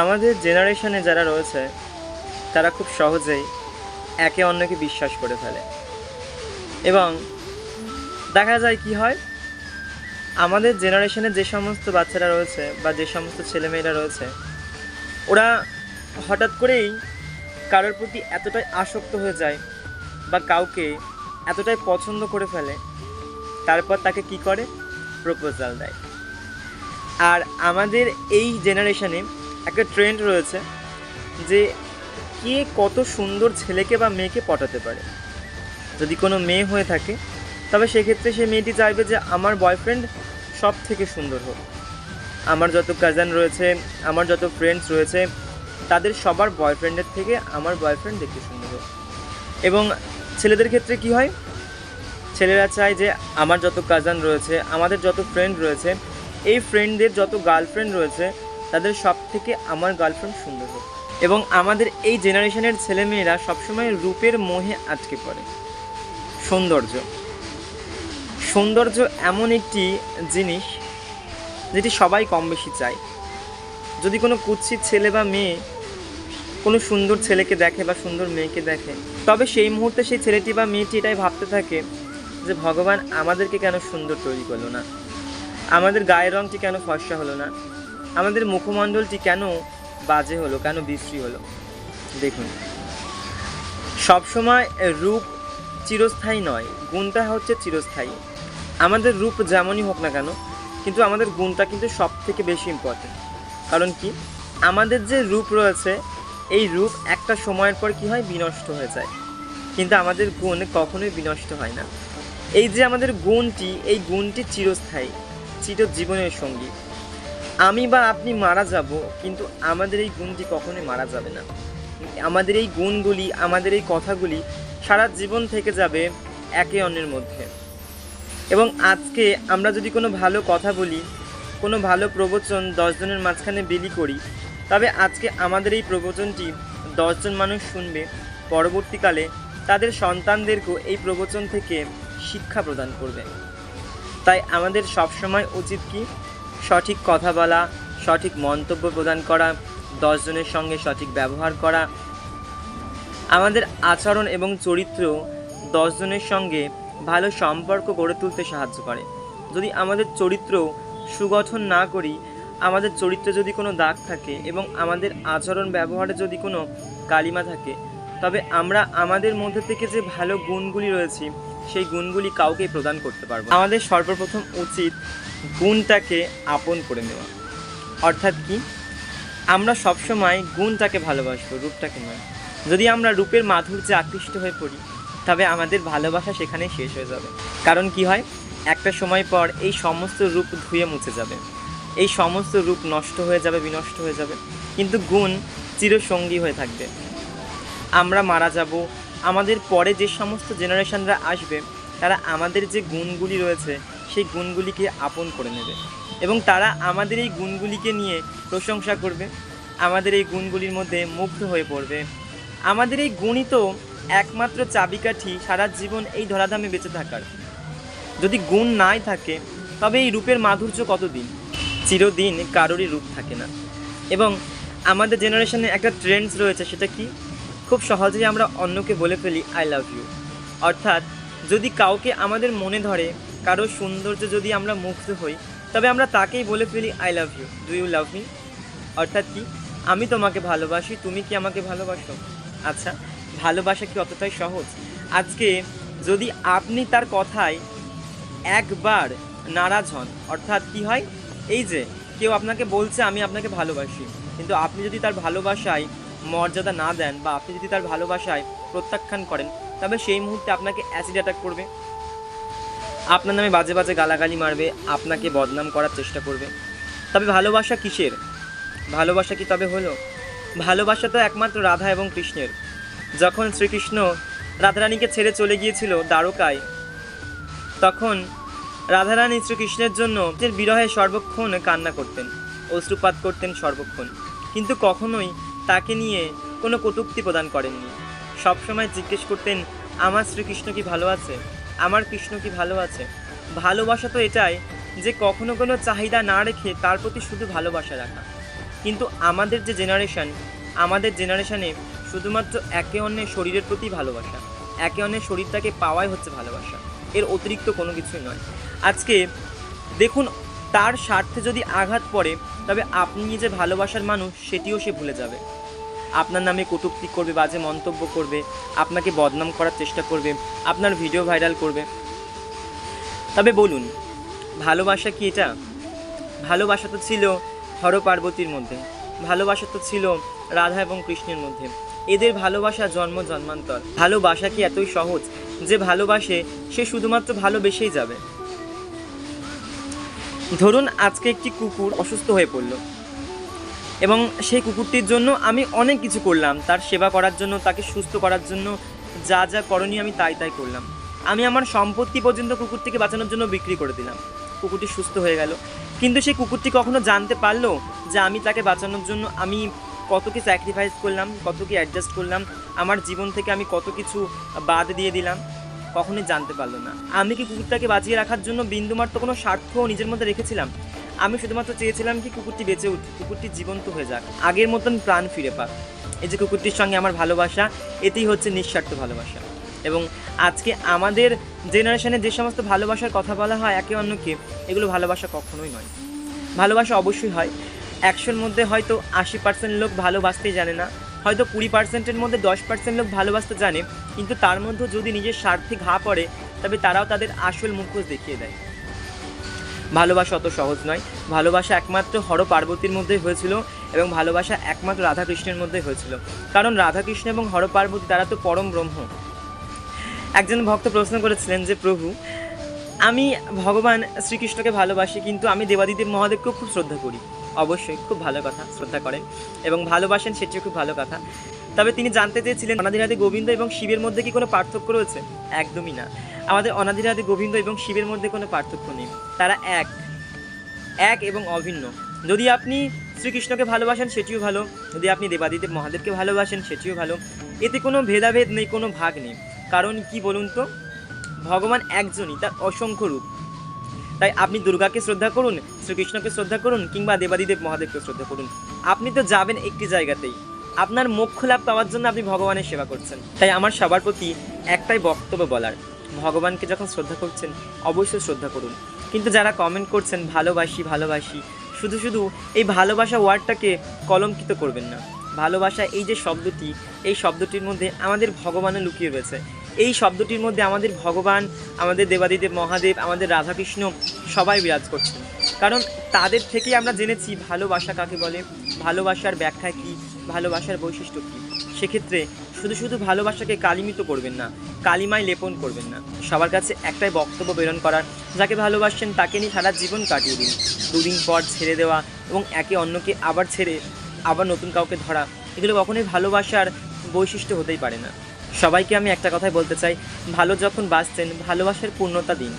আমাদের জেনারেশনে যারা রয়েছে, তারা খুব সহজেই একে অন্যকে বিশ্বাস করে ফেলে। এবং দেখা যায় কি হয়? আমাদের জেনারেশনে যে সমস্ত বাচ্চারা রয়েছে বা যে সমস্ত ছেলেমেয়েরা রয়েছে, ওরা হঠাৎ করেই কারোর প্রতি এতটাই আসক্ত হয়ে যায় বা কাউকে এতটাই পছন্দ করে ফেলে, তারপর তাকে কি করে? প্রপোজাল দেয়। আর আমাদের এই জেনারেশনে একটা ট্রেন্ড রয়েছে যে কে কত সুন্দর ছেলেকে বা মেয়েকে পটাতে পারে। যদি কোনো মেয়ে হয়ে থাকে, তবে সেক্ষেত্রে সে মেয়েটি চাইবে যে আমার বয়ফ্রেন্ড সব থেকে সুন্দর হোক। আমার যত কাজিন রয়েছে, আমার যত ফ্রেন্ডস রয়েছে, তাদের সবার বয়ফ্রেন্ডের থেকে আমার বয়ফ্রেন্ড দেখতে সুন্দর হোক। এবং ছেলেদের ক্ষেত্রে কি হয়? ছেলেরা চায় যে আমার যত কাজিন রয়েছে, আমাদের যত ফ্রেন্ড রয়েছে, এই ফ্রেন্ডদের যত গার্লফ্রেন্ড রয়েছে তাদের সব থেকে আমার গার্লফ্রেন্ড সুন্দর হোক। এবং আমাদের এই জেনারেশনের ছেলেমেয়েরা সবসময় রূপের মোহে আটকে পড়ে। সৌন্দর্য। সৌন্দর্য এমন একটি জিনিস যেটি সবাই কম বেশি চায়। যদি কোনো কুৎসিত ছেলে বা মেয়ে কোনো সুন্দর ছেলেকে দেখে বা সুন্দর মেয়েকে দেখে, তবে সেই মুহূর্তে সেই ছেলেটি বা মেয়েটি এটাই ভাবতে থাকে যে ভগবান আমাদেরকে কেন সুন্দর তৈরি করল না? আমাদের গায়ের রঙটি কেন ফর্সা হলো না? আমাদের মুখমণ্ডলটি কেন বাজে হলো, কেন বিশ্রী হলো? দেখুন। সবসময় রূপ চিরস্থায়ী নয়, গুণটা হচ্ছে চিরস্থায়ী। আমাদের রূপ যেমনই হোক না কেন, কিন্তু আমাদের গুণটা কিন্তু সব থেকে বেশি ইম্পর্টেন্ট কারণ কি? আমাদের যে রূপ রয়েছে, এই রূপ একটা সময়ের পর কি হয়? বিনষ্ট হয়ে যায়। কিন্তু আমাদের গুণ কখনোই বিনষ্ট হয় না। এই যে আমাদের গুণটি, এই গুণটি চিরস্থায়ী, চিরজীবনের সঙ্গী। আমি বা আপনি মারা যাব, কিন্তু আমাদের এই গুণটি কখনোই মারা যাবে না। আমাদের এই গুণগুলি, আমাদের এই কথাগুলি সারা জীবন থেকে যাবে একে অন্যের মধ্যে। এবং আজকে আমরা যদি কোনো ভালো কথা বলি, কোনো ভালো প্রবচন দশজনের মাঝখানে বিলি করি, তবে আজকে আমাদের এই প্রবচনটি দশজন মানুষ শুনবে, পরবর্তীকালে তাদের সন্তানদেরকেও এই প্রবচন থেকে শিক্ষা প্রদান করবে। তাই আমাদের সবসময় উচিত কি? সঠিক কথা বলা, সঠিক মন্তব্য প্রদান করা, দশজনের সঙ্গে সঠিক ব্যবহার করা। আমাদের আচরণ এবং চরিত্র দশজনের সঙ্গে ভালো সম্পর্ক গড়ে তুলতে সাহায্য করে। যদি আমাদের চরিত্র সুগঠন না করি, আমাদের চরিত্রে যদি কোনো দাগ থাকে এবং আমাদের আচরণ ব্যবহারে যদি কোনো কালিমা থাকে, তবে আমরা আমাদের মধ্যে থেকে যে ভালো গুণগুলি রয়েছে সেই গুণগুলি কাউকে প্রদান করতে পারব আমাদের সর্বপ্রথম উচিত গুণটাকে আপন করে নেওয়া। অর্থাৎ কি? আমরা সবসময় গুণটাকে ভালোবাসবো, রূপটাকে নয়। যদি আমরা রূপের মাধুর্যে আকৃষ্ট হয়ে পড়ি, তবে আমাদের ভালোবাসা সেখানেই শেষ হয়ে যাবে। কারণ কি হয়? একটা সময় পর এই সমস্ত রূপ ধুয়ে মুছে যাবে। এই সমস্ত রূপ নষ্ট হয়ে যাবে, বিনষ্ট হয়ে যাবে। কিন্তু গুণ চিরসঙ্গী হয়ে থাকবে। আমরা মারা যাব আমাদের পরে যে সমস্ত জেনারেশানরা আসবে, তারা আমাদের যে গুণগুলি রয়েছে, সেই গুণগুলিকে আপন করে নেবে। এবং তারা আমাদের এই গুণগুলিকে নিয়ে প্রশংসা করবে, আমাদের এই গুণগুলির মধ্যে মুগ্ধ হয়ে পড়বে। আমাদের এই গুণই তো একমাত্র চাবিকাঠি সারা জীবন এই ধরাধামে বেঁচে থাকার। যদি গুণ নাই থাকে, তবে এই রূপের মাধুর্য কতদিন? চিরদিন কারোরই রূপ থাকে না। এবং আমাদের জেনারেশনে একটা ট্রেন্ডস রয়েছে, সেটা কি? খুব সহজেই আমরা অন্যকে বলে ফেলি আই লাভ ইউ অর্থাৎ, যদি কাউকে আমাদের মনে ধরে, কারও সৌন্দর্য যদি আমরা মুগ্ধ হই, তবে আমরা তাকেই বলে ফেলি I love you do you love me অর্থাৎ কি? আমি তোমাকে ভালোবাসি, তুমি কি আমাকে ভালোবাসো? আচ্ছা ভালোবাসা কি অতটাই সহজ? আজকে যদি আপনি তার কথায় একবার নারাজ হন, অর্থাৎ কি হয়? এই যে, কেউ আপনাকে বলছে, আমি আপনাকে ভালোবাসি। কিন্তু আপনি যদি তার ভালোবাসায় মর্যাদা না দেন বা আপনি যদি তার ভালোবাসায় প্রত্যাখ্যান করেন, তবে সেই মুহূর্তে আপনাকে অ্যাসিড অ্যাটাক করবে। আপনার নামে বাজে বাজে গালাগালি মারবে, আপনাকে বদনাম করার চেষ্টা করবে। তবে ভালোবাসা কিসের? ভালোবাসা কি তবে হলো? ভালোবাসা তো একমাত্র রাধা এবং কৃষ্ণের। যখন শ্রীকৃষ্ণ রাধারানীকে ছেড়ে চলে গিয়েছিল দ্বারকায়, তখন রাধারানী শ্রীকৃষ্ণের জন্য বিরহে সর্বক্ষণ কান্না করতেন, অশ্রুপাত করতেন সর্বক্ষণ। কিন্তু কখনোই তাকে নিয়ে কোনো কটুক্তি প্রদান করেননি। সবসময় জিজ্ঞেস করতেন, আমার শ্রীকৃষ্ণ কি ভালো আছে? আমার কৃষ্ণ কি ভালো আছে? ভালোবাসা তো এটাই যে কখনো কোনো চাহিদা না রেখে তার প্রতি শুধু ভালোবাসা রাখা। কিন্তু আমাদের যে জেনারেশান আমাদের জেনারেশানে শুধুমাত্র একে অন্যের শরীরের প্রতি ভালোবাসা, একে অন্যের শরীরটাকে পাওয়াই হচ্ছে ভালোবাসা। এর অতিরিক্ত কোনো কিছুই নয়। আজকে দেখুন, তার স্বার্থে যদি আঘাত পড়ে তবে আপনি যে ভালোবাসার মানুষ, সেটিও সে ভুলে যাবে। আপনার নামে কটূক্তি করবে, বাজে মন্তব্য করবে, আপনাকে বদনাম করার চেষ্টা করবে, আপনার ভিডিও ভাইরাল করবে। তবে বলুন, ভালোবাসা কি এটা? ভালোবাসা তো ছিল হর পার্বতীর মধ্যে, ভালোবাসা তো ছিল রাধা এবং কৃষ্ণের মধ্যে। এদের ভালোবাসা জন্ম, জন্মান্তর। ভালোবাসা কি এতই সহজ যে ভালোবাসে, সে শুধুমাত্র ভালোবেসেই যাবে? ধরুন আজকে একটি কুকুর অসুস্থ হয়ে পড়ল। এবং সেই কুকুরটির জন্য আমি অনেক কিছু করলাম। তার সেবা করার জন্য, তাকে সুস্থ করার জন্য যা যা করণীয় আমি তাই তাই করলাম। আমি আমার সম্পত্তি পর্যন্ত কুকুরটিকে বাঁচানোর জন্য বিক্রি করে দিলাম। কুকুরটি সুস্থ হয়ে গেল। কিন্তু সেই কুকুরটি কখনো জানতে পারল যে আমি তাকে বাঁচানোর জন্য আমি কত কি স্যাক্রিফাইস করলাম, কত কি অ্যাডজাস্ট করলাম, আমার জীবন থেকে আমি কত কিছু বাদ দিয়ে দিলাম। কখনোই জানতে পারল না। আমি কি কুকুরটাকে বাঁচিয়ে রাখার জন্য বিন্দুমাত্র কোনো স্বার্থ নিজের মধ্যে রেখেছিলাম? আমি শুধুমাত্র চেয়েছিলাম কি কুকুরটি বেঁচে উঠুক কুকুরটি জীবন্ত হয়ে যাক। আগের মতন প্রাণ ফিরে পাক। এই যে কুকুরটির সঙ্গে আমার ভালোবাসা, এতেই হচ্ছে নিঃস্বার্থ ভালোবাসা। এবং আজকে আমাদের জেনারেশনে যে সমস্ত ভালোবাসার কথা বলা হয়, একে অন্যকে, এগুলো ভালোবাসা কখনোই নয়। ভালোবাসা অবশ্যই হয়। একশোর মধ্যে হয়তো আশি পার্সেন্ট লোক ভালোবাসতেই জানে না। হয়তো কুড়ি পার্সেন্টের মধ্যে দশ পার্সেন্ট লোক ভালোবাসতে জানে, কিন্তু তার মধ্যে যদি নিজের স্বার্থে ঘা পড়ে, তবে তারাও তাদের আসল মুখোশ দেখিয়ে দেয়। ভালোবাসা অত সহজ নয়। ভালোবাসা একমাত্র হর পার্বতীর মধ্যেই হয়েছিল এবং ভালোবাসা একমাত্র রাধাকৃষ্ণের মধ্যে হয়েছিল। কারণ রাধাকৃষ্ণ এবং হর পার্বতী তারা তো পরম ব্রহ্ম। একজন ভক্ত প্রশ্ন করেছিলেন যে, প্রভু, আমি ভগবান শ্রীকৃষ্ণকে ভালোবাসি, কিন্তু আমি দেবাদিদেব মহাদেবকেও খুব শ্রদ্ধা করি। অবশ্যই, খুব ভালো কথা, শ্রদ্ধা করেন এবং ভালোবাসেন সেটিও খুব ভালো কথা। তবে তিনি জানতে চেয়েছিলেন অনাদিরাদি গোবিন্দ এবং শিবের মধ্যে কি কোনো পার্থক্য রয়েছে? একদমই না। আমাদের অনাদিরাদি গোবিন্দ এবং শিবের মধ্যে কোনো পার্থক্য নেই। তারা এক এক এবং অভিন্ন। যদি আপনি শ্রীকৃষ্ণকে ভালোবাসেন, সেটিও ভালো। যদি আপনি দেবাদিদেব মহাদেবকে ভালোবাসেন, সেটিও ভালো। এতে কোনো ভেদাভেদ নেই, কোনো ভাগ নেই। কারণ কি বলুন তো? ভগবান একজনই, তার অসংখ্য রূপ। তাই আপনি দুর্গাকে শ্রদ্ধা করুন, শ্রীকৃষ্ণকে শ্রদ্ধা করুন, কিংবা দেবাদিদেব মহাদেবকে শ্রদ্ধা করুন। আপনি তো যাবেন একটি জায়গাতেই। আপনার মোক্ষ লাভ পাওয়ার জন্য আপনি ভগবানের সেবা করছেন। তাই আমার সবার প্রতি একটাই বক্তব্য বলার, ভগবানকে যখন শ্রদ্ধা করছেন, অবশ্যই শ্রদ্ধা করুন। কিন্তু যারা কমেন্ট করছেন, ভালোবাসি ভালোবাসি, শুধু শুধু এই ভালোবাসা ওয়ার্ডটাকে কলঙ্কিত করবেন না। ভালোবাসা এই যে শব্দটি, এই শব্দটির মধ্যে আমাদের ভগবানও লুকিয়ে রয়েছে। এই শব্দটির মধ্যে আমাদের ভগবান, আমাদের দেবাদিদেব মহাদেব, আমাদের রাধাকৃষ্ণ সবাই বিরাজ করছেন। কারণ তাদের থেকেই আমরা জেনেছি ভালোবাসা কাকে বলে, ভালোবাসার ব্যাখ্যা কী, ভালোবাসার বৈশিষ্ট্য কী। সেক্ষেত্রে শুধু শুধু ভালোবাসাকে কালিমিত করবেন না, কালিমায় লেপন করবেন না। সবার কাছে একটাই বক্তব্য প্রেরণ করার, যাকে ভালোবাসছেন তাকে নিয়ে সারা জীবন কাটিয়ে দিন। দুদিন পর ছেড়ে দেওয়া এবং একে অন্যকে আবার ছেড়ে, আবার নতুন কাউকে ধরা, এগুলো কখনোই ভালোবাসার বৈশিষ্ট্য হতেই পারে না। সবাইকে আমি একটা কথাই বলতে চাই। ভালো যখন বাঁচছেন, ভালোবাসার পূর্ণতা দিন।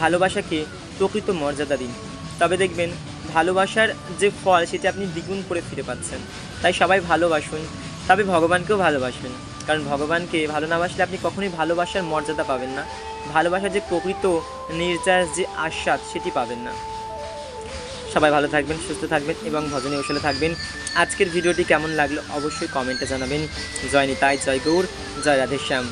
ভালোবাসাকে প্রকৃত মর্যাদা দিন। তবে দেখবেন, ভালোবাসার যে ফল, সেটা আপনি দ্বিগুণ করে ফিরে পাচ্ছেন। তাই সবাই ভালোবাসুন। তবে ভগবানকেও ভালোবাসবেন। কারণ ভগবানকে ভালো না বাসলে আপনি কখনোই ভালোবাসার মর্যাদা পাবেন না। ভালোবাসার যে প্রকৃত, নির্যাস যে আস্বাদ, সেটি পাবেন না। সবাই ভালো থাকবেন, সুস্থ থাকবেন এবং ভজনে উশলে থাকবেন। আজকের ভিডিওটি কেমন লাগল অবশ্যই কমেন্টে জানাবেন। জয় নিতাই, জয় গৌর, জয় রাধেশ্যাম।